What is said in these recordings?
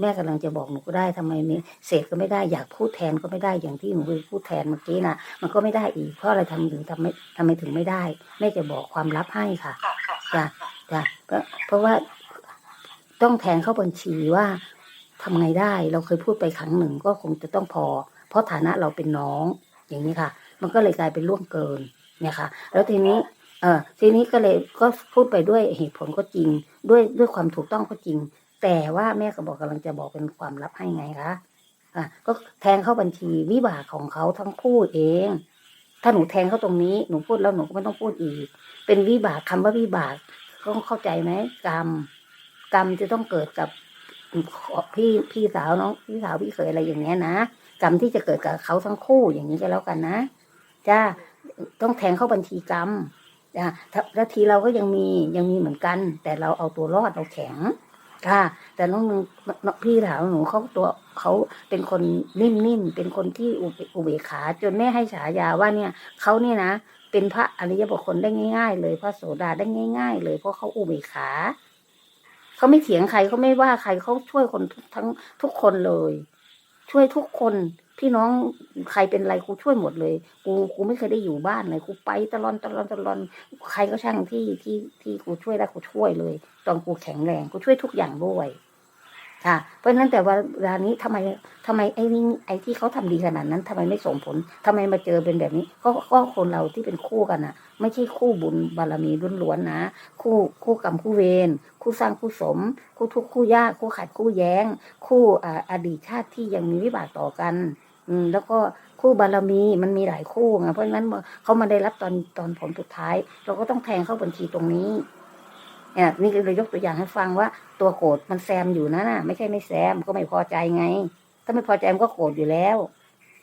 แม่กำลังจะบอกหนูก็ได้ทำไมนี่เสกก็ไม่ได้อยากพูดแทนก็ไม่ได้อย่างที่หนูไปพูดแทนเมื่อกี้นะมันก็ไม่ได้อีกเพราะอะไรทำถึงทำไม่ทำไมถึงไม่ได้ แม่จะบอกความลับให้ค่ะค่ะค่ะจ้ะค่ะจ้ะเพราะเพราะว่าต้องแทงเข้าบัญชีว่าทำไงได้เราเคยพูดไปครั้งหนึ่งก็คงจะต้องพอ เพราะฐานะเราเป็นน้องอย่างนี้ค่ะ มันก็เลยกลายเป็นล่วงเกินเนี่ยค่ะ แล้วทีนี้เออทีนี้ก็เลยก็พูดไปด้วยเหตุผลก็จริง ด้วยด้วยความถูกต้องก็จริง แต่ว่าแม่ก็บอกกำลังจะบอกเป็นความลับให้ไงคะอะก็แทงเข้าบัญชีวิบากของเขาทั้งคู่เอง ถ้าหนูแทงเข้าตรงนี้หนูพูดแล้วหนูก็ไม่ต้องพูดอีก เป็นวิบากคำว่าวิบากต้องเข้าใจไหมกรรม กรรมจะต้องเกิดกับพี่พี่สาวน้องพี่สาวพี่เขยอะไรอย่างเงี้ยนะกรรมที่จะเกิดกับเขาทั้งคู่อย่างนี้ก็แล้วกันนะจ้าต้องแทงเข้าบัญชีกรรมจ้าแล้วทีเราก็ยังมียังมีเหมือนกัน แต่เราเอาตัวรอดเราแข็ง ค่ะ แต่น้องนึงน้องพี่สาวหนูเขาตัวเขาเป็นคนนิ่มๆเป็นคนที่อุเบกขา จนแม่ให้ฉายาว่าเนี่ยเขาเนี่ยนะเป็นพระอริยบุคคลได้ง่าย ๆ เลยพระโสดาได้ง่าย ๆ เลยเพราะเขาอุเบกขาเขาไม่เถียงใครเขาไม่ว่าใครเขาช่วยคนทั้งทุกคนเลย ช่วยทุกคน พี่น้องใครเป็นไรกูช่วยหมดเลยกูกูไม่เคยได้อยู่บ้านเลยกูไปตลอนตลอนตลอนใครก็ช่างที่ที่ที่กูช่วยได้กูช่วยเลย ตอนกูแข็งแรงกูช่วยทุกอย่างด้วยค่ะ เพราะฉะนั้นแต่ว่าเวลานี้ทำไมทำไมไอ้นี่ไอ้ที่เขาทำดีขนาดนั้นทำไมไม่ส่งผลทำไมมาเจอเป็นแบบนี้ก็ก็คนเราที่เป็นคู่กันอะ ไม่ใช่คู่บุญบารมีล้วนๆนะ คู่คู่กรรมคู่เวรคู่สร้างคู่สม คู่ทุกข์คู่ยากคู่ขัดคู่แย้ง คู่อ่าอดีตชาติที่ยังมีวิบากต่อกัน อืมแล้วก็คู่บารมีมันมีหลายคู่ไงเพราะฉะนั้นเขามาได้รับตอนตอนผลสุดท้าย เราก็ต้องแทงเข้าบัญชีตรงนี้เนี่ยนี่ก็เลยยกตัวอย่างให้ฟังว่า ตัวโกรธมันแซมอยู่นะน่ะ ไม่ใช่ไม่แซมก็ไม่พอใจไง ถ้าไม่พอใจมันก็โกรธอยู่แล้ว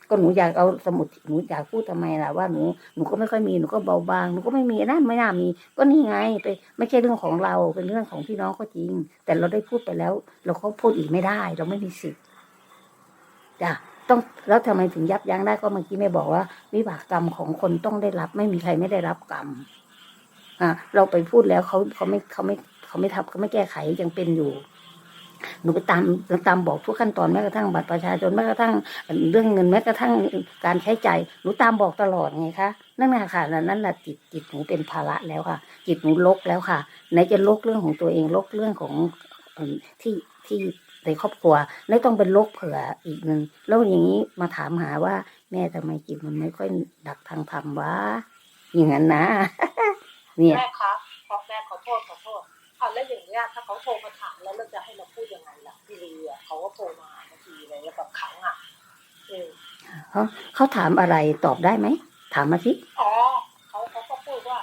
ก็หนูอยากเอาสมุดหนูอยากพูดทำไมล่ะว่าหนูหนูก็ไม่ค่อยมีหนูก็เบาบางหนูก็ไม่มีนะไม่น่ามี ก็นี่ไงไปไม่ใช่เรื่องของเราเป็นเรื่องของพี่น้องก็จริง แต่เราได้พูดไปแล้ว เราก็พูดอีกไม่ได้ เราไม่มีสิทธิ์จ้ะ ต้องแล้วทำไมถึงยับยั้งได้ก็เมื่อกี้แม่บอกว่า วิบากกรรมของคนต้องได้รับ ไม่มีใครไม่ได้รับกรรมอะเราไปพูดแล้วเขาเขาไม่เขาไม่เขาไม่ทำเขาไม่แก้ไขยังเป็นอยู่หนูไปตามตามบอกทุกขั้นตอนแม้กระทั่งบัตรประชาชนแม้กระทั่งเรื่องเงินแม้กระทั่งการใช้จ่ายหนูตามบอกตลอดไงคะนั่นแหละค่ะนั่นแหละจิตจิตหนูเป็นภาระแล้วค่ะ จิตหนูลกแล้วค่ะไหนจะลกเรื่องของตัวเองลกเรื่องของที่ที่ ในครอบครัวไหนต้องเป็นลกเผื่ออีกหนึ่งแล้วอย่างนี้มาถามหาว่า แม่ทำไมจิตมันไม่ค่อยดักทางธรรมวะอย่างนั้นนะ เนี่ยแม่ครับขอแม่ขอโทษขอโทษเอาแล้วอย่างเงี้ยถ้าเขาโทรมาถามแล้วเราจะให้เราพูดยังไงล่ะพี่ลีอะเขาก็โทรมาหาบางทีอะไรเงี้ยแบบครั้งอะเออเขาเขาถามอะไรตอบได้ไหมถามมาสิอ๋อเขาเขาก็พูดว่า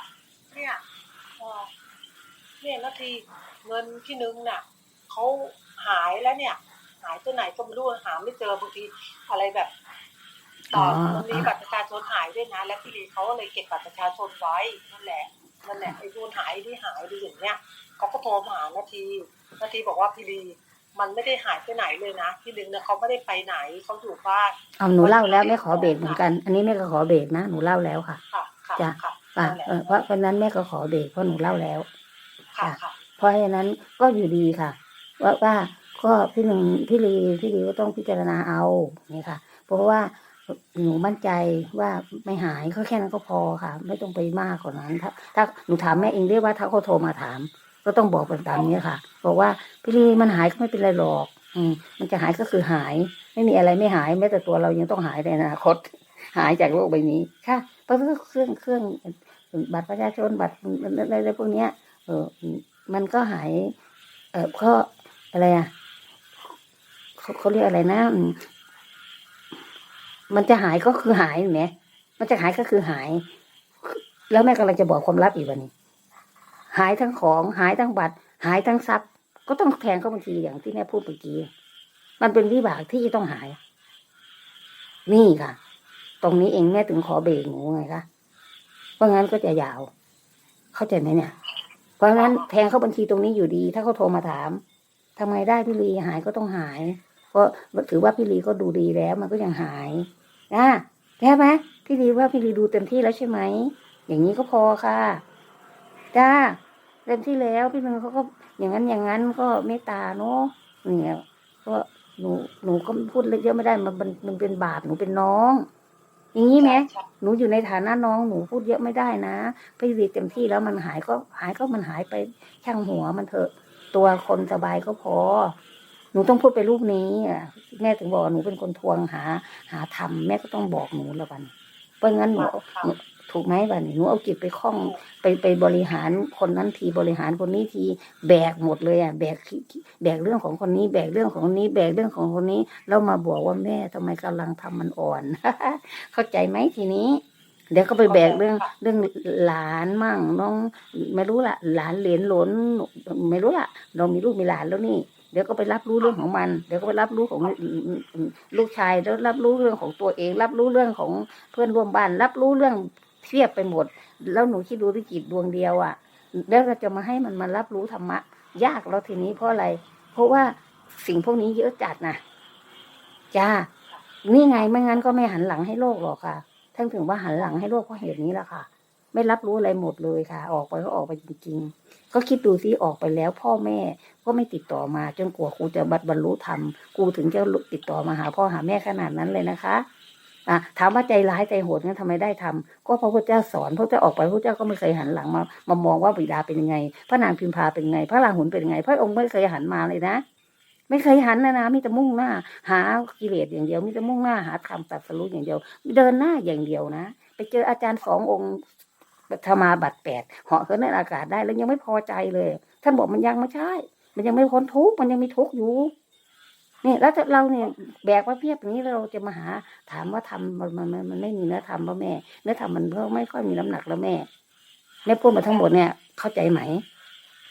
เนี่ยเอ่อเนี่ยนาทีเงินที่นึงน่ะ เขาหายแล้วเนี่ย หายตัวไหนก็ไม่รู้หาไม่เจอบางทีอะไรแบบตอนมันมีบัตรประชาชนหายด้วยนะ และพี่ลีเขาก็เลยเก็บบัตรประชาชนไว้นั่นแหละนั่นแหละไอ้ดูนหายที่หายดีอย่างเนี้ยเขาก็โทรมาหานาทีนาทีบอกว่าพี่ลีมันไม่ได้หายไปไหนเลยนะพี่ลึงเนี่ยเขาไม่ได้ไปไหนเขาอยู่บ้านเอาหนูเล่าแล้วไม่ขอเบรกเหมือนกัน อันนี้แม่ก็ขอเบรกนะหนูเล่าแล้วค่ะค่ะค่ะจ้ะค่ะอะนั่นแหละเออเพราะเพราะฉะนั้นแม่ก็ขอเบรกเพราะหนูเล่าแล้วค่ะค่ะเพราะฉะนั้นก็อยู่ดีค่ะ ว่าว่าก็พี่หนึ่งพี่ลีพี่ลีก็ต้องพิจารณาเอานี่ค่ะ เพราะว่าหนูมั่นใจว่าไม่หายก็แค่นั้นก็พอค่ะ ไม่ต้องไปมากกว่านั้นถ้าถ้าหนูถามแม่เองได้ว่าถ้าเขาโทรมาถาม ก็ต้องบอกเป็นตามนี้ค่ะ บอกว่าพี่ลีมันหายก็ไม่เป็นไรหรอก อืมมันจะหายก็คือหาย ไม่มีอะไรไม่หายแม้แต่ตัวเรายังต้องหายในอนาคต หายจากโลกใบนี้ค่ะเพราะเครื่องเครื่องบัตรประชาชนบัตรอะไรอะไรพวกเนี้ยเออมันก็หาย เออเพราะ อะไรอะเขาเขาเรียกอะไรนะ มันจะหายก็คือหายเนี่ยมันจะหายก็คือหาย แล้วแม่กำลังจะบอกความลับอีกวันนี้ หายทั้งของหายทั้งบัตร หายทั้งทรัพย์ ก็ต้องแทงเข้าบัญชีอย่างที่แม่พูดเมื่อกี้ มันเป็นวิบากที่ต้องหาย นี่ค่ะ ตรงนี้เองแม่ถึงขอเบรกหนูไงคะ เพราะงั้นก็จะยาว เข้าใจไหมเนี่ย เพราะฉะนั้นแทงเข้าบัญชีตรงนี้อยู่ดี ถ้าเขาโทรมาถาม ทำไงได้พี่ลีหายก็ต้องหาย เพราะถือว่าพี่ลีก็ดูดีแล้ว มันก็ยังหายนะใช่ไหมพี่ลีว่าพี่ลีดูเต็มที่แล้วใช่ไหมอย่างนี้ก็พอค่ะจ้าเต็มที่แล้วพี่นึงเขาก็อย่างนั้นอย่างนั้นก็เมตตาเนาะเนี่ยก็หนูหนูก็พูดเยอะไม่ได้มันมันมันเป็นบาปหนูเป็นน้อง อย่างนี้ไหมใช่หนูอยู่ในฐานะน้องหนูพูดเยอะไม่ได้นะพี่ดีเต็มที่แล้วมันหายก็หายก็มันหายไปช่างหัวมันเถอะ ตัวคนสบายก็พอ หนูต้องพูดไปรูปนี้อะแม่ถึงบอกว่าหนูเป็นคนทวงหา หาทำแม่ก็ต้องบอกหนูแล้วบัดนเพราะงั้นหนูค่ะหนูถูกไหมบัดนหนูเอาจิตไปคล้องไปไปบริหารคนนั้นทีบริหารคนนี้ทีแบกหมดเลยอะแบกแบกเรื่องของคนนี้ แบกเรื่องของคนนี้ แบกเรื่องของคนนี้แล้วมาบอกว่าแม่ทำไมกำลังทำมันอ่อน เข้าใจไหมทีนี้ เดี๋ยวก็ไปแบกเรื่องเรื่องหลานมั่งน้องไม่รู้ละหลานเหลนหลนไม่รู้ละเรามีลูกมีหลานแล้วนี่ เดี๋ยวก็ไปรับรู้เรื่องของมัน เดี๋ยวก็ไปรับรู้ของลูกชายแล้วรับรู้เรื่องของตัวเอง รับรู้เรื่องของเพื่อนร่วมบ้าน รับรู้เรื่องเทียบไปหมด แล้วหนูคิดดูที่จิตดวงเดียวอะ่ะ แล้วเราจะมาให้มันมารับรู้ธรรมะ ยากแล้วทีนี้เพราะอะไร เพราะว่าสิ่งพวกนี้เยอะจัดนะจ้านี่ไงไม่งั้นก็ไม่หันหลังให้โลกหรอกค่ะ ท่านถึงว่าหันหลังให้โลกเพราะเหตุนี้แหละค่ะ ไม่รับรู้อะไรหมดเลยค่ะ ออกไปก็ออกไปจริง ๆ ก็คิดดูซิออกไปแล้ว พ่อแม่ก็ไม่ติดต่อมา จนกว่าครูจะบรรลุธรรมกูถึงจะติดต่อมาหาพ่อหาแม่ขนาดนั้นเลยนะคะอะถามว่าใจร้ายใจโหดงั้นทำไมได้ทำก็เพราะพระเจ้าสอนพระเจ้าออกไปพระเจ้าก็ไม่เคยหันหลังมามามองว่าบิดาเป็นยังไง พระนางพิมพาเป็นยังไง พระราหุลเป็นยังไง พระองค์ไม่เคยหันมาเลยนะ ไม่เคยหันนะนะมีแต่มุ่งหน้า หากิเลสอย่างเดียวมีแต่มุ่งหน้าหาธรรมตัดสรุปอย่างเดียว เดินหน้าอย่างเดียวนะ ไปเจออาจารย์สององค์ธรรมาบัตรแปดเหาะขึ้นในอากาศได้แล้วยังไม่พอใจเลย ท่านบอกมันยังไม่ใช่ มันยังไม่พ้นทุกข์มันยังมีทุกข์อยู่นี่แล้วเราเนี่ยแบกว่าเพียบอย่างนี้เราจะมาหาถามว่าทำมันมันมันมันไม่มีเนื้อธรรมป่ะแม่ เนื้อธรรมมันก็ไม่ค่อยมีน้ำหนักแล้วแม่แม่พูดมาทั้งหมดเนี่ยเข้าใจไหม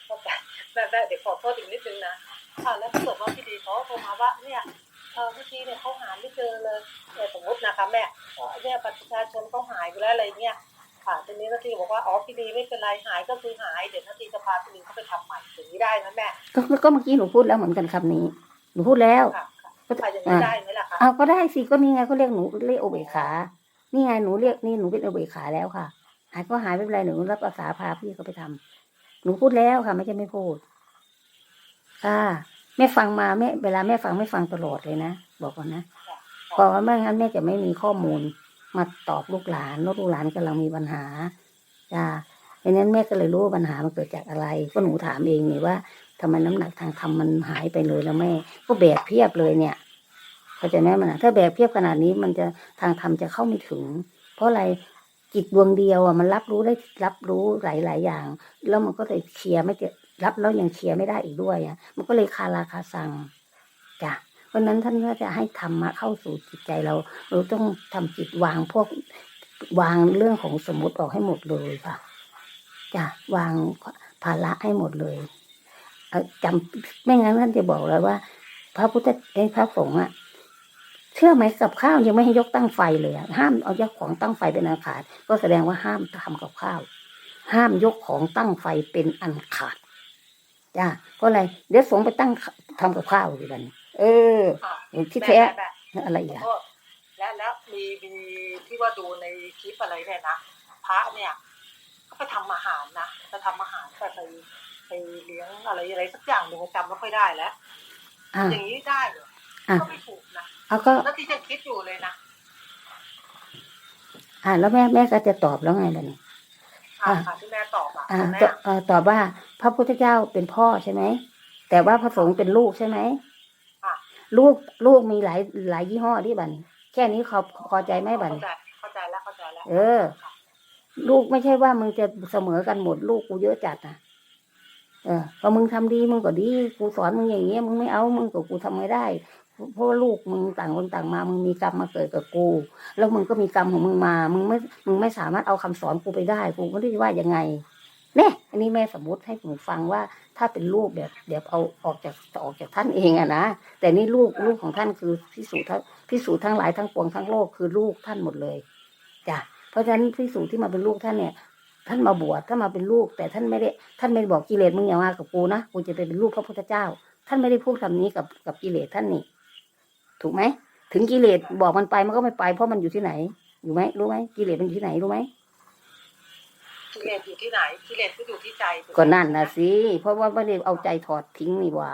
เข้าใจแบบแบบเดี๋ยวขอโทษอีกนิดนึงนะ ค่ะแล้วถ้าเกิดว่าพี่ดีเขาโทรมาว่าเนี่ยเออเมื่อกี้เนี่ยเขาหาไม่เจอเลยเออสมมตินะคะแม่เอ่อเนี่ยบัตรประชาชนเขาหายไปแล้วอะไรเนี่ยค่ะทีนี้นาทีบอกว่าอ๋อพี่ดีไม่เป็นไรหายก็คือหายเดี๋ยวนาทีจะพาพี่ดีเขาไปทำใหม่อย่างนี้ได้นะแม่ก็ก็ก็เมื่อกี้หนูพูดแล้วเหมือนกันคำนี้หนูพูดแล้วค่ะค่ะค่ะอย่างนี้ได้ไหมล่ะคะเอาก็ได้สิก็นี่ไงเขาเรียกหนูเรียกโอเบกขา นี่ไงหนูเรียกนี่หนูเป็นโอเบกขาแล้วค่ะ หายก็หายไม่เป็นไรหนูรับอาสาพาพี่เขาไปทำหนูพูดแล้วค่ะ ไม่ใช่ไม่พูดค่ะ แม่ฟังมาแม่เวลาแม่ฟังไม่ฟังตลอดเลยนะบอกก่อนนะเพราะว่าไม่งั้นแม่จะไม่มีข้อมูลมาตอบลูกหลานว่าลูกหลานกำลังมีปัญหาจ้าดังนั้นแม่ก็เลยรู้ว่าปัญหามันเกิดจากอะไร ก็หนูถามเองนี่ว่าทำไมน้ำหนักทางธรรมมันหายไปเลยแล้วแม่ก็แบกเพียบเลยเนี่ยเข้าใจไหมมันอะถ้าแบกเพียบขนาดนี้มันจะทางธรรมจะเข้าไม่ถึง เพราะอะไรจิตดวงเดียวอะมันรับรู้ได้รับรู้หลาย ๆ อย่าง แล้วมันก็เลยเคลียร์ไม่เจอ รับแล้วยังเคลียร์ไม่ได้อีกด้วยอะ มันก็เลยคาราคาซังจ้ะเพราะนั้นท่านก็จะให้ธรรมะเข้าสู่จิตใจเรา เราต้องทำจิตวางพวกวางเรื่องของสมมติออกให้หมดเลยค่ะจ้ะวางภาระให้หมดเลยเอาจำไม่งั้นท่านจะบอกเลยว่า พระพุทธไอ้พระสงฆ์อะเชื่อไหมกับข้าวยังไม่ให้ยกตั้งไฟเลยห้ามเอายกของตั้งไฟเป็นอันขาด ก็แสดงว่าห้ามทำกับข้าว ห้ามยกของตั้งไฟเป็นอันขาด จ้าเพราะอะไรเดี๋ยวสงฆ์ไปตั้งทำกับข้าวอยู่กัน เออค่ะที่แม่แท้แม่แม่อะไรอีกขออะโทษและแล้วมีมีที่ว่าดูในคลิปอะไรเนี่ยนะพระเนี่ยก็ไปทำอาหารนะไปทำอาหารไปไปไปเลี้ยงอะไรอะไรสักอย่างหนึ่งจำไม่ค่อยได้แล้วอ่าอย่างนี้ได้เหรออะก็ไม่ถูกนะเอาก็แล้วที่ยังคิดอยู่เลยนะอ่าแล้วแม่แม่ก็จะตอบแล้วไงล่ะนี่ ค่ะอะค่ะที่แม่ตอบอะอ่าแม่ตเอ่อตอบว่าพระพุทธเจ้าเป็นพ่อใช่ไหม แต่ว่าพระสงฆ์เป็นลูกใช่ไหมค่ะลูกลูกมีหลายหลายยี่ห้อที่บัดนแค่นี้เขาพอใจไหมบัดนเข้าใจเข้าใจแล้วเข้าใจแล้วเออ ลูกไม่ใช่ว่ามึงจะเสมอกันหมดลูกกูเยอะจัดนะเออพอมึงทำดีมึงก็ดีกูสอนมึงอย่างเงี้ยมึงไม่เอามึงกับกูทำไม่ได้ เพราะว่าลูกมึงต่างคนต่างมา มึงมีกรรมมาเกิดกับกู แล้วมึงก็มีกรรมของมึงมา มึงไม่ มึงไม่สามารถเอาคำสอนกูไปได้ กูไม่รู้จะว่ายังไงเนี่ยอันนี้แม่สมมติให้หนูฟังว่าถ้าเป็นลูกแบบเดี๋ยวเอาออกจากออกจากท่านเองอะนะ แต่นี่ลูกลูกของท่านคือพิสูจน์ทั้งพิสูจน์ทั้งหลายทั้งปวงทั้งโลกคือลูกท่านหมดเลยจ้ะเพราะฉะนั้นพิสูจน์ที่มาเป็นลูกท่านเนี่ย ท่านมาบวชท่านมาเป็นลูก แต่ท่านไม่ได้ ท่านไม่บอกกิเลสมึงอย่ามากับกูนะกูจะไปเป็นลูกพระพุทธเจ้า ท่านไม่ได้พูดคำนี้กับกับกิเลสท่านนี่ ถูกไหมถึงกิเลสบอกมันไปมันก็ไม่ไป เพราะมันอยู่ที่ไหน อยู่ไหมรู้ไหมกิเลสมันอยู่ที่ไหนรู้ไหมกิเลสอยู่ที่ไหนกิเลสก็อยู่ที่ใจถูไหมก็นั่นนะสิเพราะว่าไม่ได้เอาใจถอดทิ้งนี่หว่า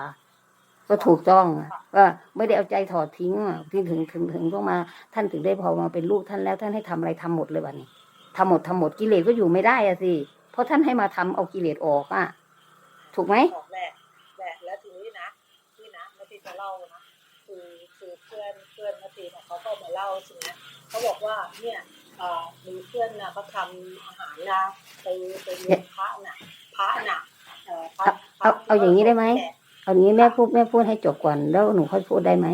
ก็ถูกต้องอะว่าไม่ได้เอาใจถอดทิ้งอะที่ถึงถึงถึงต้องมา ท่านถึงได้พอมาเป็นลูกท่านแล้ว ท่านให้ทำอะไรทำหมดเลยวันนี้ทำหมดทำหมดกิเลสก็อยู่ไม่ได้อะสิเพราะท่านให้มาทำเอากิเลสออกอะถูกไหมบอกแหละแหละแล้วทีนี้นะนี่นะนาทีจะเล่านะคือคือเพื่ อนเพื่อนนาทีเนี่ยเขาก็มาเล่าใช่ไหมเขาบอกว่าเนี่ยเอ่อมีเพื่อนนะเขาทำอาหารนะไปไปเลี้ยงพระน่ะพระน่ะเอ่อพระเอาเอาอย่างนี้ได้ไหมเอางี้แม่พูดแม่พูดให้จบก่อนแล้วหนูค่อยพูดได้ไหม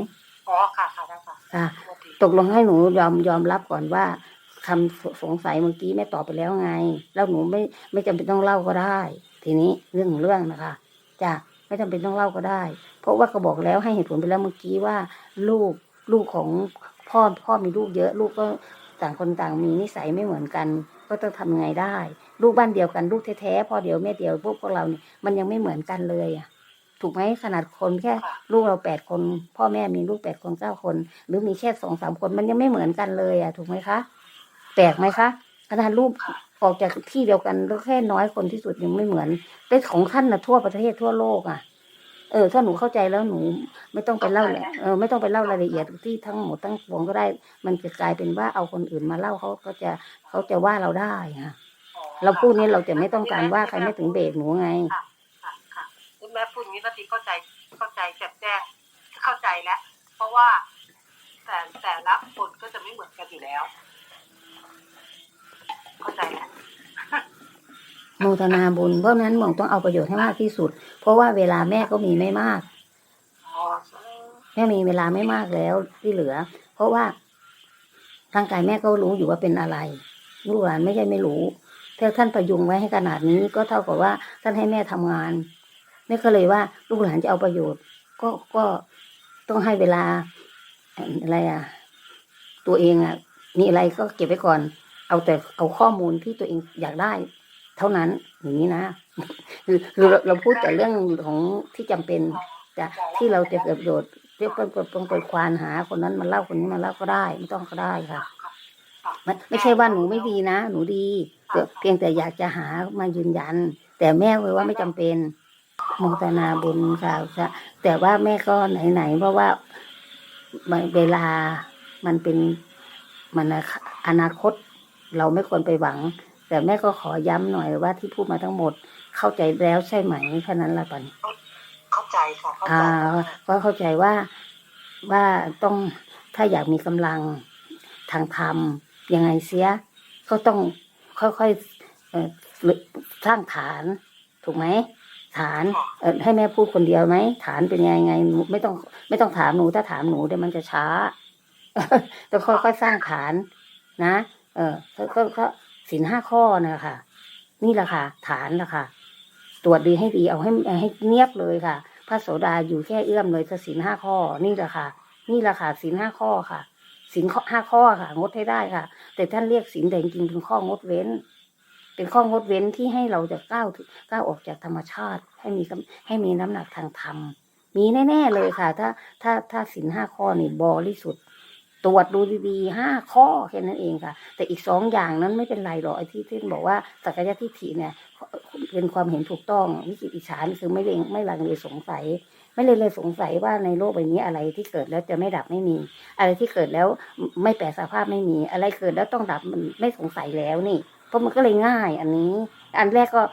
อ๋อค่ะค่ะได้ค่ะค่ะนาทีตกลงให้หนูยอมยอมรับก่อนว่าคำสงสัยเมื่อกี้แม่ตอบไปแล้วไง แล้วหนูไม่ไม่จำเป็นต้องเล่าก็ได้ ทีนี้เรื่องของเรื่องนะคะจ้ะไม่จำเป็นต้องเล่าก็ได้ เพราะว่าก็บอกแล้วให้เหตุผลไปแล้วเมื่อกี้ว่า ลูก ลูกของพ่อพ่อมีลูกเยอะ ลูกก็ต่างคนต่างมีนิสัยไม่เหมือนกัน ก็ต้องทำไงได้ ลูกบ้านเดียวกันลูกแท้ๆพ่อเดียวแม่เดียวพวกพวกเราเนี่ยมันยังไม่เหมือนกันเลยอะถูกไหมขนาดคนแค่ลูกเราแปดคน พ่อแม่มีลูกแปดคนเก้าคน หรือมีแค่สองสามคนมันยังไม่เหมือนกันเลยอะถูกไหมคะแปลกไหมคะขนาดลูกออกจากที่เดียวกันแล้วแค่น้อยคนที่สุดยังไม่เหมือนแต่ของท่านนะทั่วประเทศทั่วโลกอะ เออถ้าหนูเข้าใจแล้วหนูไม่ต้องไปเล่าเลยเออไม่ต้องไปเล่ารายละเอียดที่ทั้งหมดทั้งปวงก็ได้ มันจะกลายเป็นว่าเอาคนอื่นมาเล่าเขาก็จะเขาจะว่าเราได้ค่ะอ๋อเราพูดนี้เราจะไม่ต้องการว่าใครไม่ถึงเบรกหนูไงค่ะค่ะคุณแม่พูดอย่างนี้นาทีเข้าใจเข้าใจแจ่มแจ้งเข้าใจแล้วเพราะว่า แต่แต่ละคนก็จะไม่เหมือนกันอยู่แล้ว เข้าใจแล้ว โมทนาบุญ เพราะนั้นหม่องต้องเอาประโยชน์ให้มากที่สุด เพราะว่าเวลาแม่ก็มีไม่มาก แม่มีเวลาไม่มากแล้วที่เหลือ เพราะว่าร่างกายแม่ก็รู้อยู่ว่าเป็นอะไร ลูกหลานไม่ใช่ไม่รู้ถ้าท่านประยุงไว้ให้ขนาดนี้ก็เท่ากับว่าท่านให้แม่ทำงานแม่ก็เลยว่าลูกหลานจะเอาประโยชน์ ก็ก็ต้องให้เวลาอะไรอะ ตัวเองอะมีอะไรก็เก็บไว้ก่อน เอาแต่เอาข้อมูลที่ตัวเองอยากได้ เท่านั้นอย่างนี้นะคือคือเราเราพูดแต่เรื่องของที่จำเป็นจะที่เราจะเกิดประโยชน์เรียกเป็นเป็นเป็นควานหาคนนั้นมาเล่าคนนี้มาเล่าก็ได้ไม่ต้องก็ได้ค่ะไม่ไม่ใช่ว่าหนูไม่ดีนะ หนูดีเพียงแต่อยากจะหามายืนยัน แต่แม่เลยว่าไม่จำเป็นโมทนาบุญค่ะค่แต่ว่าแม่ก็ไหนๆเพราะว่าเวลามันเป็นมันอนาคต เราไม่ควรไปหวัง แต่แม่ก็ขอย้ำหน่อยว่าที่พูดมาทั้งหมดเข้าใจแล้วใช่ไหมแค่นั้นละตอนนี้เข้าใจค่ะเข้าใจอ่าก็เข้าใจว่าว่าต้องถ้าอยากมีกำลังทางธรรมยังไงเสีย ก็ต้องค่อยๆเอ่อสร้างฐาน ถูกไหมฐานเออให้แม่พูดคนเดียวไหมฐานเป็นยังไงหนูไม่ต้องไม่ต้องถามหนูถ้าถามหนูเดี๋ยวมันจะช้าต้องค่อยๆสร้างฐานนะ เออก็ก็ก็ สินห้าข้อนะคะนี่แหละค่ะ ฐานละค่ะ ตรวจดีให้ดีเอาให้ให้เนียบเลยค่ะ พระโสดาอยู่แค่เอื้อมเลยจะศีลห้าข้อ นี่แหละค่ะ นี่แหละค่ะศีลห้าข้อค่ะศีลข้อห้าข้อค่ะ งดให้ได้ค่ะ แต่ท่านเรียกศีลแต่จริงเป็นข้องดเว้น เป็นข้องดเว้นที่ให้เราจะก้าวถึงก้าวออกจากธรรมชาติ ให้มีให้มีน้ำหนักทางธรรมมีแน่ ๆ เลยค่ะ ถ้าถ้าถ้าศีลห้าข้อนี่บริสุทธิ์ ตรวจดูดีๆห้าข้อแค่นั้นเองค่ะ แต่อีกสองอย่างนั้นไม่เป็นไรหรอกไอ้ที่ที่บอกว่าสักยะทิฏฐิเนี่ยเป็นความเห็นถูกต้องวิจิตอิจฉานคือไม่เลงไม่ลังเลสงสัย ไม่เลยเลยสงสัยว่าในโลกใบนี้อะไรที่เกิดแล้วจะไม่ดับไม่มี อะไรที่เกิดแล้วไม่แปรสภาพไม่มี อะไรเกิดแล้วต้องดับมันไม่สงสัยแล้วนี่เพราะมันก็เลยง่าย อันนี้ อันแรกก็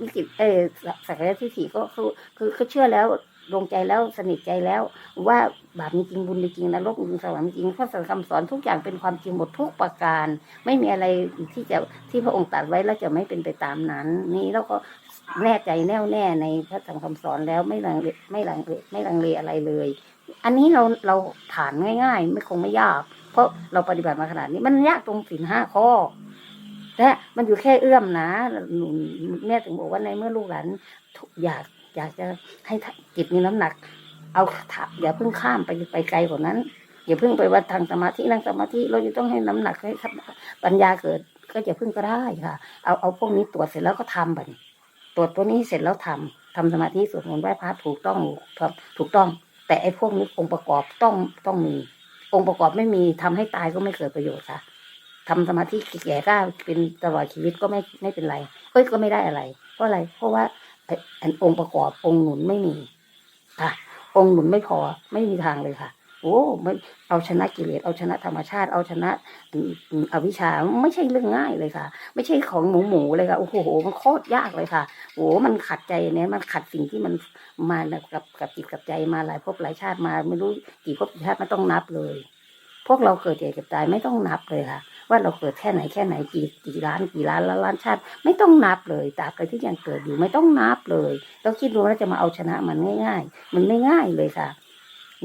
วิจิตเออสักยะทิฏฐิก็คือคือคือเชื่อแล้ว ลงใจแล้วสนิทใจแล้ว ว่าบาปมีจริงบุญมีจริงนรกมีจริงสวรรค์มีจริงพระสังฆคำสอนทุกอย่างเป็นความจริงหมดทุกประการ ไม่มีอะไรที่จะที่พระองค์ตรัดไว้แล้วจะไม่เป็นไปตามนั้น นี่แล้วก็แน่ใจแน่วแน่ในพระธรรมคำสอนแล้วไม่ลังเลไม่ลังเลไม่ลังเลอะไรเลย อันนี้เราเราฐานง่าย ๆ ไม่คงไม่ยาก เพราะเราปฏิบัติมาขนาดนี้มันยากตรงศีลห้าข้อและมันอยู่แค่เอื้อมนะหนูแม่ถึงบอกว่าในเมื่อลูกหลานอยาก อยากจะให้จิตมีน้ำหนัก เอาอย่าเพิ่งข้ามไปไปไกลกว่านั้น อย่าเพิ่งไปว่าทางสมาธินั่งสมาธิเราจะต้องให้น้ำหนักให้ปัญญาเกิด ก็จะเพิ่งก็ได้ค่ะ เอาเอาพวกนี้ตรวจเสร็จแล้วก็ทำไปตรวจตัวนี้เสร็จแล้วทำทำสมาธิสวดมนต์ไหว้พระถูกต้องถูกต้อง แต่ไอ้พวกนี้องค์ประกอบต้องต้องมีองค์ประกอบไม่มีทำให้ตายก็ไม่เกิดประโยชน์ค่ะทำสมาธิแก่ก็เป็นตลอดชีวิตก็ไม่ไม่เป็นไรเอ้ยก็ไม่ได้อะไร เพราะอะไร เพราะว่า อันองค์ประกอบองค์หนุนไม่มีค่ะองค์หนุนไม่พอไม่มีทางเลยค่ะ โอ้ไม่เอาชนะกิเลสเอาชนะธรรมชาติ เอาชนะอืมอืมอวิชชาไม่ใช่เรื่องง่ายเลยค่ะ ไม่ใช่ของหมูหมูเลยค่ะโอ้โหมันโคตรยากเลยค่ะโอ้มันขัดใจเนี่ยมันขัดสิ่งที่มันมากับกับจิตกับใจมาหลายภพหลายชาติมา ไม่รู้กี่ภพกี่ชาติไม่ต้องนับเลย พวกเราเกิดเจ็บเก็บตายไม่ต้องนับเลยค่ะ ว่าเราเกิดแค่ไหนแค่ไหนกี่กี่ล้านกี่ล้านล้านล้านชาติ ไม่ต้องนับเลยตราบใดที่ยังเกิดอยู่ไม่ต้องนับเลยเราคิดดูแล้วจะมาเอาชนะมันง่าย ๆ มันไม่ง่ายเลยค่ะ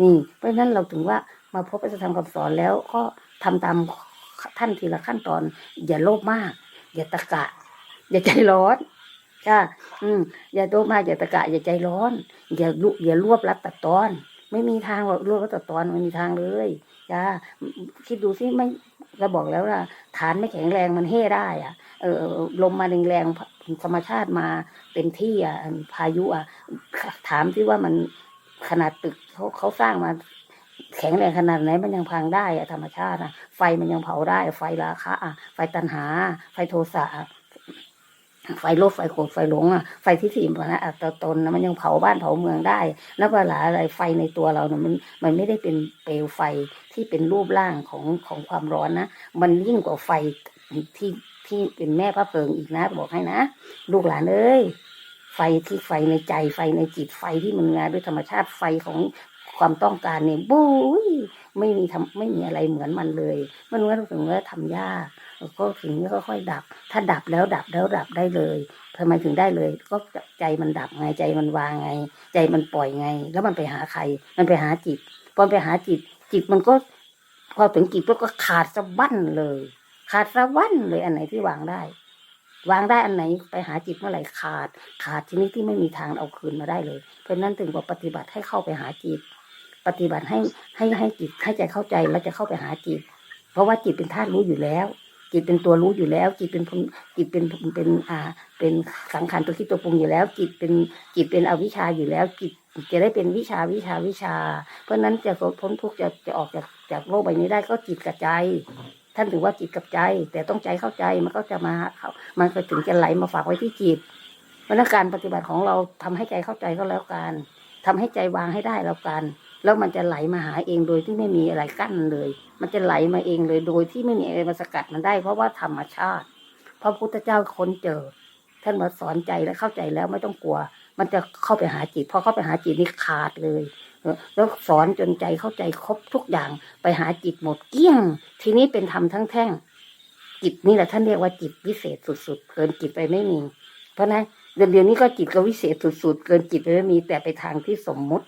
นี่เพราะฉะนั้นเราถึงว่ามาพบพระธรรมคำสอนแล้วก็ทำตามท่านทีละขั้นตอน อย่าโลภมาก อย่าตะกะ อย่าใจร้อนจ้าอืมอย่าโลภมากอย่าตะกะ อย่าใจร้อน อย่าลุอย่ารวบรัดตัดตอน ไม่มีทางหรอกรวบรัดตัดตอนไม่มีทางเลยจ้าคิดดูสิไม่ เราบอกแล้วว่าฐานไม่แข็งแรงมันเฮ่ได้อะ เออลมมาแรงๆธรรมชาติมาเต็มที่อะพายุอะ ถามที่ว่ามันขนาดตึกเขาเขาสร้างมาแข็งแรงขนาดไหนมันยังพังได้อะธรรมชาติอะไฟมันยังเผาได้ ไฟราคะอะไฟตัณหา ไฟโทสะ ไฟลภไฟโกรธไฟหลงอะไฟที่สี่นะอัตตตนนะมันยังเผาบ้านเผาเมืองได้ แล้วเวลาอะไรไฟในตัวเราเนี่ยมันมันไม่ได้เป็นเปลวไฟที่เป็นรูปร่างของของความร้อนนะ มันยิ่งกว่าไฟที่ที่เป็นแม่พระเพลิงอีกนะบอกให้นะ ลูกหลานเอ้ยไฟที่ไฟในใจไฟในจิตไฟที่มันงานด้วยธรรมชาติไฟของความต้องการเนี่ยบุ้ยไม่มีทำไม่มีอะไรเหมือนมันเลย มันว่าถึงว่าทำยาก ก็ถึงก็ค่อยดับ ถ้าดับแล้วดับแล้วดับได้เลยทำไมถึงได้เลย ก็ใจมันดับไงใจมันวางไง ใจมันปล่อยไง แล้วมันไปหาใคร มันไปหาจิตพอไปหาจิต จิตมันก็พอถึงจิตก็ขาดสะบั้นเลย ขาดสะบั้นเลยอันไหนที่วางได้ วางได้อันไหนไปหาจิตเมื่อไหร่ขาด ขาดชนิดที่ไม่มีทางเอาคืนมาได้เลย เพราะฉะนั้นถึงบอกปฏิบัติให้เข้าไปหาจิต ปฏิบัติให้ให้ให้จิตให้ใจเข้าใจแล้วจะเข้าไปหาจิต เพราะว่าจิตเป็นธาตุรู้อยู่แล้ว จิตเป็นตัวรู้อยู่แล้ว จิตเป็นพลจิตเป็นเป็นอ่า เป็นสังขารตัวคิดตัวปรุงอยู่แล้ว จิตเป็นจิตเป็นอวิชชาอยู่แล้ว จิตจะได้เป็นวิชาวิชาวิชา เพราะนั้นจะพ้นทุกข์จะจะออกจากจากโลกใบนี้ได้ก็จิตกับใจ ท่านถือว่าจิตกับใจ แต่ต้องใจเข้าใจมันก็จะมาเขามันก็ถึงจะไหลมาฝากไว้ที่จิตเพราะนั้นการปฏิบัติของเราทำให้ใจเข้าใจก็แล้วกันทำให้ใจวางให้ได้แล้วกัน แล้วมันจะไหลมาหาเองโดยที่ไม่มีอะไรกั้นเลย มันจะไหลมาเองเลยโดยที่ไม่มีอะไรมาสกัดมันได้ เพราะว่าธรรมชาติพระพุทธเจ้าค้นเจอ ท่านมาสอนใจและเข้าใจแล้วไม่ต้องกลัว มันจะเข้าไปหาจิตพอเข้าไปหาจิตนี่ขาดเลยเออแล้วสอนจนใจเข้าใจครบทุกอย่างไปหาจิตหมดเกลี้ยง ทีนี้เป็นธรรมทั้งแท่ง จิตนี่แหละท่านเรียกว่าจิตวิเศษสุดๆเกินจิตไปไม่มี เพราะนั้นเดี๋ยวเดี๋ยวนี้ก็จิตก็วิเศษสุดๆเกินจิตไปไม่มีแต่ไปทางที่สมมุติ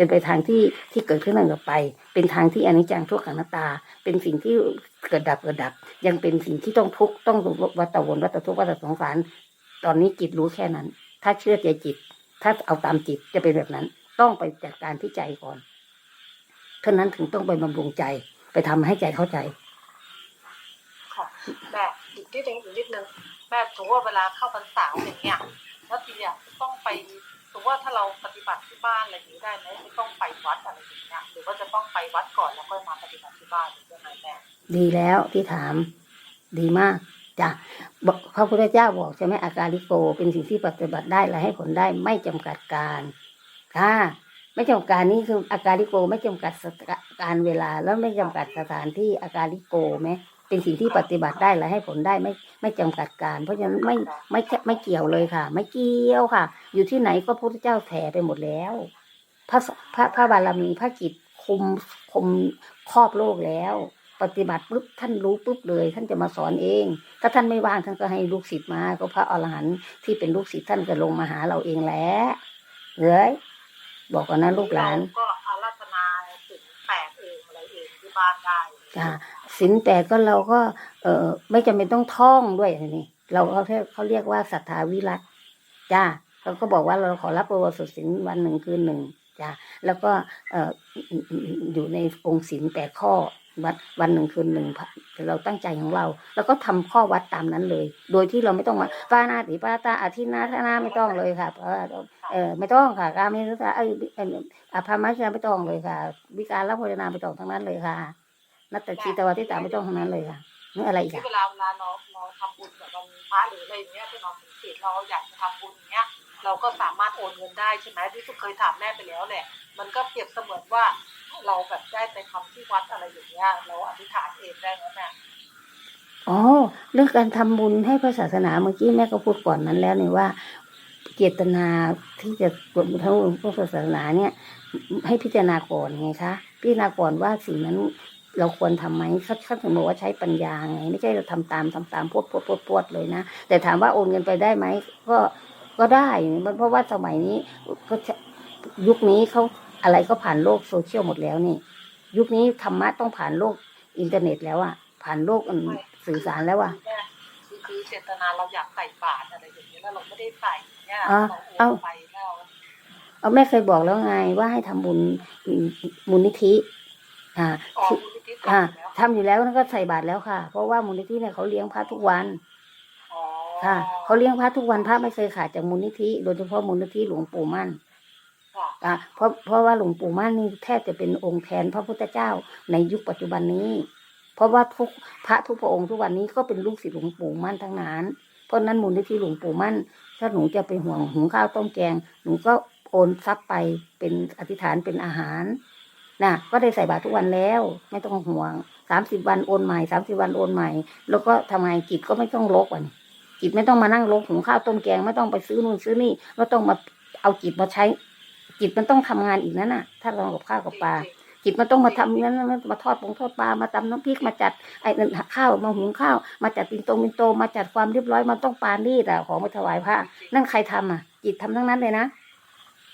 เป็นไปทางที่ที่เกิดขึ้นนั่นก็ไป เป็นทางที่อนิจจังทุกขังนัตา เป็นสิ่งที่เกิดดับเกิดดับ ยังเป็นสิ่งที่ต้องทุกข์ต้องวัฏวนวัฏทุกข์วัฏสงสาร ตอนนี้จิตรู้แค่นั้น ถ้าเชื่อใจจิต ถ้าเอาตามจิตจะเป็นแบบนั้น ต้องไปจัดการที่ใจก่อนเท่านั้นถึงต้องไปบำรุงใจไปทำให้ใจเข้าใจค่ะแม่อีกนิดนึงอีกนิดนึงแม่ถือว่าเวลาเข้าพรรษาอย่างเงี้ยแล้วทีเนี้ยต้องไป ถือว่าถ้าเราปฏิบัติที่บ้านอะไรอย่างนี้ได้ไหมไม่ต้องไปวัดอะไรอย่างเงี้ยหรือว่าจะต้องไปวัดก่อนแล้วค่อยมาปฏิบัติที่บ้านหรือยังไงแม่ดีแล้วที่ถาม ดีมากจ้ะบอกพระพุทธเจ้าบอกใช่ไหมอาการลิโก เป็นสิ่งที่ปฏิบัติได้และให้ผลได้ไม่จำกัดการค่ะไม่จำกัดการนี่คืออาการลิโกไม่จำกัดการเวลา แล้วไม่จำกัดสถานที่อาการลิโกไหม เป็นสิ่งที่ปฏิบัติได้และให้ผลได้ไม่ไม่จำกัดการ เพราะฉะนั้นไม่ไม่ไม่เกี่ยวเลยค่ะ ไม่เกี่ยวค่ะ อยู่ที่ไหนก็พระพุทธเจ้าแผ่ไปหมดแล้ว พระพระพระบารมีพระกิจคุมคุมครอบโลกแล้ว ปฏิบัติปุ๊บท่านรู้ปุ๊บเลย ท่านจะมาสอนเอง ถ้าท่านไม่ว่างท่านก็ให้ลูกศิษย์มา ก็พระอรหันต์ที่เป็นลูกศิษย์ท่านจะลงมาหาเราเองแหล้วเลยบอกก่อนนะลูกหลานก็ สินแปดเองอะไรเองที่บ้านได้จ้าสินแต่ก็เราก็ เออไม่จำเป็นต้องท่องด้วยนี่เราเขาเรียกเขาเรียกว่าศรัทธาวิรัตจ้าเราก็บอกว่าเราขอรับประวัติสุสินวันหนึ่งคืนหนึ่งจ้าแล้วก็เอออยู่ในองค์สินแปดข้อ วัดวันหนึ่งคืนหนึ่งเราตั้งใจของเรา แล้วก็ทำข้อวัดตามนั้นเลย โดยที่เราไม่ต้องมาปานาติปาตาอาทินาธนาไม่ต้องเลยค่ะเพราะว่าเออไม่ต้องค่ะการไม่รู้จักเออเอ่ออาภามัชฌาไม่ต้องเลยค่ะ วิการรับโภชนาไม่ต้องทั้งนั้นเลยค่ะนัตตชีตวาทิตาไม่ต้องทั้งนั้นเลยค่ะนี่อะไรอีกอะเวลาเวลาเราเราทำบุญแบบวันพระหรืออะไรอย่างเงี้ยที่เราถึงจิตเราอยากจะทำบุญอย่างเงี้ยเราก็สามารถโอนเงินได้ใช่ไหมที่สุดเคยถามแม่ไปแล้วแหละ มันก็เปรียบเสมือนว่า เราแบบได้ไปทำที่วัดอะไรอย่างเงี้ยเราอธิษฐานเองได้แล้วแม่อ๋อเรื่องการทำบุญให้พระศาสนาเมื่อกี้แม่ก็พูดก่อนนั้นแล้วเนี่ยว่า เจตนาที่จะกดทั้งพระศาสนาเนี่ย ให้พิจารณาก่อนไงคะพิจารณาก่อนว่าสิ่งนั้นเราควรทำไหมเขาเขาถึงบอกว่าใช้ปัญญาไง ไม่ใช่เราทำตามทำตามพวดพวดพวดพวดเลยนะแต่ถามว่าโอนเงินไปได้ไหมก็ก็ได้มันเพราะว่าสมัยนี้ก็ยุคนี้เขา อะไรก็ผ่านโลกโซเชียลหมดแล้วนี่ ยุคนี้ธรรมะต้องผ่านโลกอินเทอร์เน็ตแล้วอะผ่านโลกอันสื่อสารแล้วอะแม่คือคือเจตนาเราอยากใส่บาตรอะไรอย่างเงี้ยแล้วเราไม่ได้ใส่เนี่ยอ่าเราโอเอานไปแล้วเอาแม่เคยบอกแล้วไงว่าให้ทำบุญมูลนิธิ อ่าออกที่มูลนิธิอ่าทำอยู่แล้วทำอยู่แล้วนั่นก็ใส่บาตรแล้วค่ะ เพราะว่ามูลนิธิเนี่ยเขาเลี้ยงพระทุกวันอ๋อค่ะเขาเลี้ยงพระทุกวันพระไม่เคยขาดจากมูลนิธิ โดยเฉพาะมูลนิธิหลวงปู่มั่น ค่ะเพราะเพราะว่าหลวงปู่มั่นนี่แทบจะเป็นองค์แทนพระพุทธเจ้าในยุคปัจจุบันนี้ เพราะว่าทุกพระทุกพระองค์ทุกวันนี้ก็เป็นลูกศิษย์หลวงปู่มั่นทั้งนั้นเพราะนั้นมูลนิธิหลวงปู่มั่นถ้าหนูจะไปห่วงหุงข้าวต้มแกง หนูก็โอนทรัพย์ไปเป็นอธิษฐานเป็นอาหารนะก็ได้ใส่บาตรทุกวันแล้ว ไม่ต้องห่วงสามสิบวันโอนใหม่สามสิบวันโอนใหม่ แล้วก็ทำไงจิตก็ไม่ต้องลกอะนี่จิตไม่ต้องมานั่งลกหุงข้าวต้มแกงไม่ต้องไปซื้อนู่นซื้อนี่ไม่ต้องมาเอาจิตมาใช้ จิตมันต้องทำงานอีกนั่นน่ะ ถ้าเรากับข้าวกับปลาจิตมันต้องมาทำนั้นนั้นมาทอดปงทอดปลามาตำน้ำพริกมาจัดไอ้ข้าวมาหุงข้าว มาจัดปินโตปินโตมาจัดความเรียบร้อยมันต้องปานีดอะของมาถวายพระนั่นใครทำอะ จิตทำทั้งนั้นเลยนะ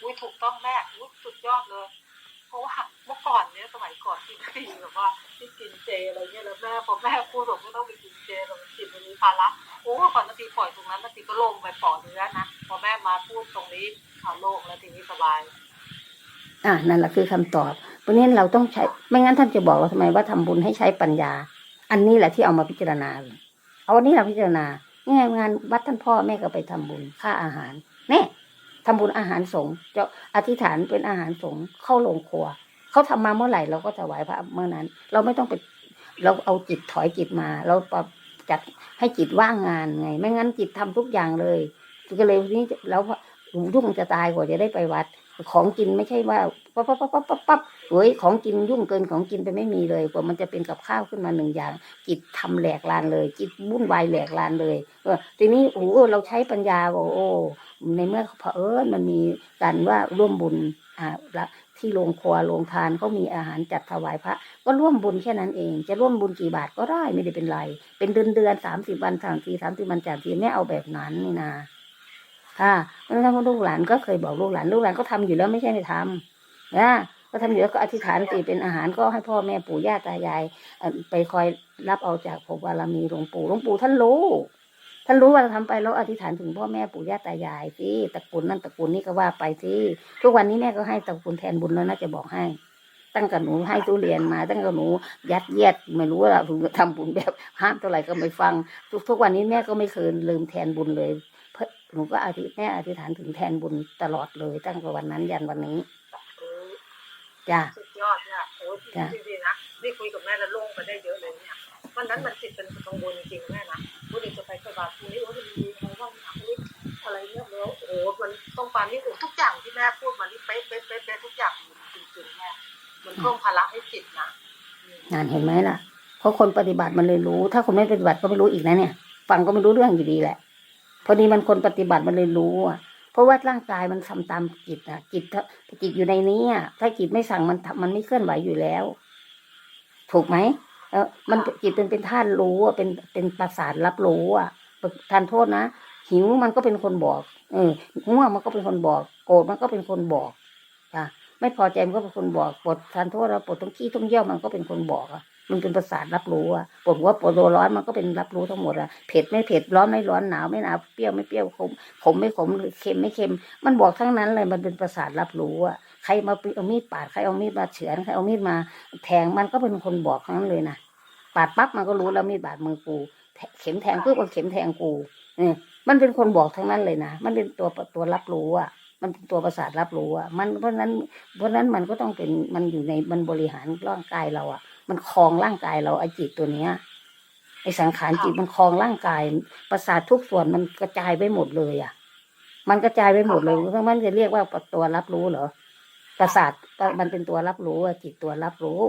อุ้ยถูกต้องแม่อุ้ยสุดยอดเลยเพราะว่าเมื่อก่อนเนี้ยสมัยก่อนที่ไม่มีแบบว่าที่กินเจอะไรเงี้ยแล้วแม่พอแม่พูดบอกไม่ต้องไปกินเจเราจิตมันมีภาระ โอ้ก่อนนาทีปล่อยตรงนั้นนาทีก็โล่งไปปอดเนื้อนะพอแม่มาพูดตรงนี้เอาโล่งแล้วทีนี้สบายอ่านั่นแหละคือคำตอบเพราะนั้เราต้องใช้ไม่งั้นท่านจะบอกเราทำไมว่าทำบุญให้ใช้ปัญญา อันนี้แหละที่เอามาพิจารณาเอาอันนี้เราพิจารณานี่ไงงานวัดท่านพ่อแม่ก็ไปทำบุญค่าอาหารแน่ทำบุญอาหารสงฆ์จะอธิษฐานเป็นอาหารสงฆ์เข้าโรงครัวเขาทำมาเมื่อไหร่เราก็ถวายพระเมื่อนั้น เราไม่ต้องไปเราเอาจิตถอยจิตมา เราป จัดให้จิตว่างงานไง ไม่งั้นจิตทำทุกอย่างเลยก็เลยนี้แล้วยุ่งจะตายกว่าจะได้ไปวัด ของกินไม่ใช่ว่าปั๊บปั๊บปั๊บปั๊บปั๊บเฮ้ยของกินยุ่งเกินของกินไปไม่มีเลยกว่ามันจะเป็นกับข้าวขึ้นมาหนึ่งอย่าง จิตทำแหลกลานเลย จิตวุ่นวายแหลกลานเลย เออ ทีนี้โอ้เราใช้ปัญญาโอ้ในเมื่อเผอิญมันมีการว่าร่วมบุญอ่าละ ที่โรงครัวโรงทานเขามีอาหารจัดถวายพระ ก็ร่วมบุญแค่นั้นเอง จะร่วมบุญกี่บาทก็ได้ไม่ได้เป็นไร เป็นเดือนเดือนสามสิบวันสามทีสามสิบวันจานทีไม่เอาแบบนั้นนี่นาค่ะเพราะฉะนั้นลูกหลานก็เคยบอกลูกหลานลูกหลานก็ทำอยู่แล้วไม่ใช่ไม่ทำนะก็ทำอยู่แล้วก็อธิษฐานสิเป็นอาหารก็ให้พ่อแม่ปู่ย่าตายายไปคอยรับเอาจากภพบารมีหลวงปู่หลวงปู่ท่านรู้ ท่านรู้ว่าเราทำไปแล้วอธิษฐานถึงพ่อแม่ปู่ย่าตายายสิตระกูลนั่นตระกูลนี้ก็ว่าไปสิทุกวันนี้แม่ก็ให้ตระกูลแทนบุญแล้วนะจะบอกให้ ตั้งแต่หนูให้ทุเรียนมา ตั้งแต่หนูยัดเยียดไม่รู้ว่าเราทำบุญแบบห้ามเท่าไหร่ก็ไม่ฟัง ทุกทุกวันนี้แม่ก็ไม่เคยลืมแทนบุญเลยเพราะหนูก็อธิแม่อธิษฐานถึงแทนบุญตลอดเลย ตั้งแต่วันนั้นยันวันนี้เออจ้าสุดยอดเนี่ยโอ้ยจ้ะจริงๆนะนี่คุยกับแม่แล้วโล่งไปได้เยอะเลยเนี่ยวันนั้นมันจิตเป็นกังวลจริงๆแม่นะ วันจะไปสบายพรุ่งนี้ว่ามันมีอะไรบ้างนะพรุ่งนี้อะไรเนี่ยแล้วโอ้โหมันต้องปานนี่โอ้ทุกอย่างที่แม่พูดมานี่เป๊ะเป๊ะเป๊ะเป๊ะทุกอย่างจริงๆแม่มันเพิ่มภาระให้จิตนะงานเห็นไหมล่ะ เพราะคนปฏิบัติมันเลยรู้ ถ้าคนไม่ปฏิบัติก็ไม่รู้อีกนะเนี่ย ฟังก็ไม่รู้เรื่องอยู่ดีแหละ พอดีมันคนปฏิบัติมันเลยรู้อะ เพราะว่าร่างกายมันทำตามจิตอะ จิตถ้าจิตอยู่ในนี้อะถ้าจิตไม่สั่งมันทำมันไม่เคลื่อนไหวอยู่แล้ว ถูกไหม เออมันจิตเป็นเป็นท่านรู้อะเป็นเป็นประสาทรับรู้อะทานโทษนะหิวมันก็เป็นคนบอก เออง่วงมันก็เป็นคนบอก โกรธมันก็เป็นคนบอกอะไม่พอใจมันก็เป็นคนบอกปวดทานโทษแล้วปวดต้องขี้ต้องเยี่ยวมันก็เป็นคนบอกอะ มันเป็นประสาทรับรู้อะปวดหัวปวดตัวร้อนมันก็เป็นรับรู้ทั้งหมดอะเผ็ดไม่เผ็ดร้อนไม่ร้อนหนาวไม่หนาวเปรี้ยวไม่เปรี้ยวขมขมไม่ขมเค็มไม่เค็ม มันบอกทั้งนั้นเลยมันเป็นประสาทรับรู้อะใครมาเอามีดปาดใครเอามีดมาเฉือนใครเอามีดมา แทงมันก็เป็นคนบอกทั้งนั้นเลยนะปาดปั๊บมันก็รู้แล้วมีดบาดมือกู เข็มแทงปุ๊บเอาเข็มแทงกูเออมันเป็นคนบอกทั้งนั้นเลยนะมันเป็นตัวตัวรับรู้อะมันเป็นตัวประสาทรับรู้อะมันเพราะนั้นเพราะนั้นมันก็ต้องเป็นมันอยู่ในมันบริหารร่างกายเราอะ มันคลองร่างกายเราไอ้จิตตัวเนี้ยไอ้สังขารจิตมันคลองร่างกาย ประสาททุกส่วนมันกระจายไปหมดเลยอะ มันกระจายไปหมดเลยมันจะเรียกว่าตัวรับรู้เหรอประสาทมันเป็นตัวรับรู้อะจิตตัวรับรู้